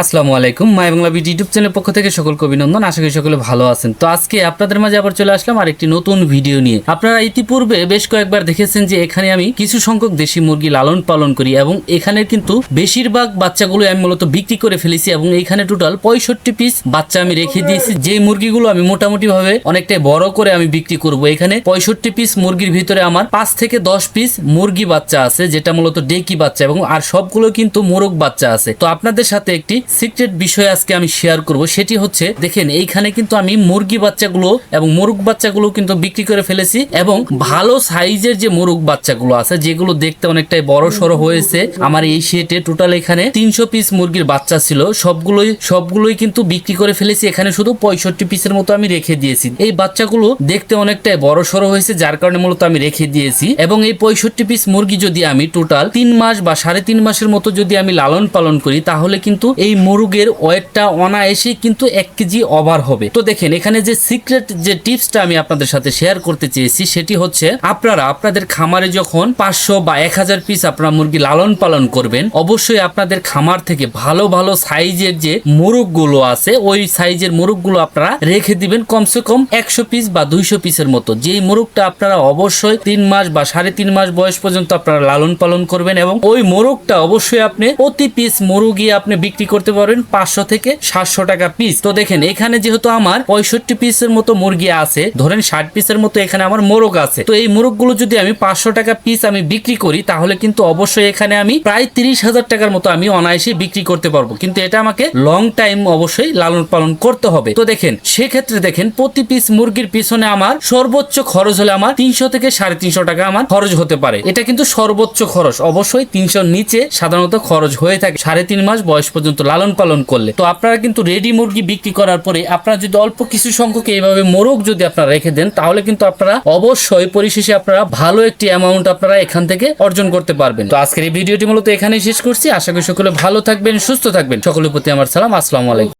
আসসালামু আলাইকুম, my Bangla BD YouTube চ্যানেলের পক্ষ থেকে সকলকে অভিনন্দন, আশা করি সকলে ভালো আছেন। তো আজকে আপনাদের মাঝে আবার চলে আসলাম আর একটি নতুন ভিডিও নিয়ে। আপনারা ইতিপূর্বে বেশ কয়েকবার দেখেছেন যে এখানে আমি কিছু সংখ্যক দেশি মুরগি লালন পালন করি এবং এখানে কিন্তু বেশিরভাগ বাচ্চাগুলো আমি মূলত বিক্রি করে ফেলেছি এবং এখানে টোটাল পঁয়ষট্টি পিস বাচ্চা আমি রেখে দিয়েছি। যে মুরগিগুলো আমি মোটামুটি ভাবে অনেকটাই বড় করে আমি বিক্রি করব, এখানে পঁয়ষট্টি পিস মুরগির ভিতরে আমার পাঁচ থেকে দশ পিস মুরগি বাচ্চা আছে, যেটা মূলত ডেকি বাচ্চা এবং আর সবগুলো কিন্তু মোরগ বাচ্চা আছে। তো আপনাদের সাথে একটি সিক্রেট বিষয় আজকে আমি শেয়ার করব, সেটি হচ্ছে, দেখেন, এইখানে কিন্তু আমি মুরগি বাচ্চাগুলো এবং মোরগ বাচ্চাগুলো কিন্তু বিক্রি করে ফেলেছি এবং ভালো সাইজের যে মোরগ বাচ্চাগুলো আছে, যেগুলো দেখতে অনেকটাই বড় সড়ো হয়েছে, আমার এই সেটে টোটাল এখানে তিনশো পিস মুরগির বাচ্চা ছিল, সবগুলোই সবগুলোই কিন্তু বিক্রি করে ফেলেছি, এখানে শুধু পঁয়ষট্টি পিসের মতো আমি রেখে দিয়েছি। এই বাচ্চাগুলো দেখতে অনেকটাই বড় সড়ো হয়েছে, যার কারণে মূলত আমি রেখে দিয়েছি এবং এই পঁয়ষট্টি পিস মুরগি যদি আমি টোটাল তিন মাস বা সাড়ে তিন মাসের মতো যদি আমি লালন পালন করি, তাহলে কিন্তু এই মুরগের ওয়েটটা অনায়াসে কিন্তু এক কেজি ওভার হবে। তো দেখেন, এখানে যে সিক্রেট যে টিপসটা আমি আপনাদের সাথে শেয়ার করতে চেয়েছি, সেটি হচ্ছে আপনারা আপনাদের খামারে যখন পাঁচশো বা এক হাজার পিস আপনারা মুরগি লালন পালন করবেন, অবশ্যই আপনাদের খামার থেকে ভালো ভালো সাইজের যে মুরগগুলো আছে, ওই সাইজের মুরগগুলো আপনারা রেখে দিবেন কমসে কম একশো পিস বা দুইশো পিসের মতো। যেই মুরগটা আপনারা অবশ্যই তিন মাস বা সাড়ে তিন মাস বয়স পর্যন্ত আপনারা লালন পালন করবেন এবং ওই মোরগটা অবশ্যই আপনি প্রতি পিস মুরগি আপনি বিক্রি করতে পারবেন পাঁচশো থেকে সাতশো টাকা পিস তো দেখেন, এখানে যেহেতু আমার পঁয়ষট্টি পিসের মতো মুরগি আছে, ধরেন ষাট পিসের মতো এখানে আমার মোরগ আছে। তো এই মোরগগুলো যদি আমি পাঁচশো টাকা পিস আমি বিক্রি করি, তাহলে কিন্তু অবশ্যই এখানে আমি প্রায় তিরিশ হাজার টাকার মতো আমি অনায়াসে বিক্রি করতে পারব। কিন্তু এটা আমাকে লং টাইম অবশ্যই লালন পালন করতে হবে। তো দেখেন, সেক্ষেত্রে দেখেন, প্রতি পিস মুরগির পিছনে আমার সর্বোচ্চ খরচ হলে আমার তিনশো থেকে সাড়ে তিনশো টাকা আমার খরচ হতে পারে। এটা কিন্তু সর্বোচ্চ খরচ। অবশ্যই তিনশোর নিচে সাধারণত খরচ হয়ে থাকে। সাড়ে তিন মাস বয়স পর্যন্ত লালন পালন করলে। তো আপনারা কিন্তু রেডি মুরগি বিক্রি করার পরে আপনারা যদি অল্প কিছু সংখ্যক এইভাবে মোরগ যদি আপনারা রেখে দেন, তাহলে কিন্তু আপনারা অবশ্যই পরিশেষে আপনারা ভালো একটি অ্যামাউন্ট আপনারা এখান থেকে অর্জন করতে পারবেন। তো আজকের এই ভিডিওটি মূলত এখানেই শেষ করছি। আশা করি সকলে ভালো থাকবেন, সুস্থ থাকবেন। সকলের প্রতি আমার সালাম। আসসালামু আলাইকুম।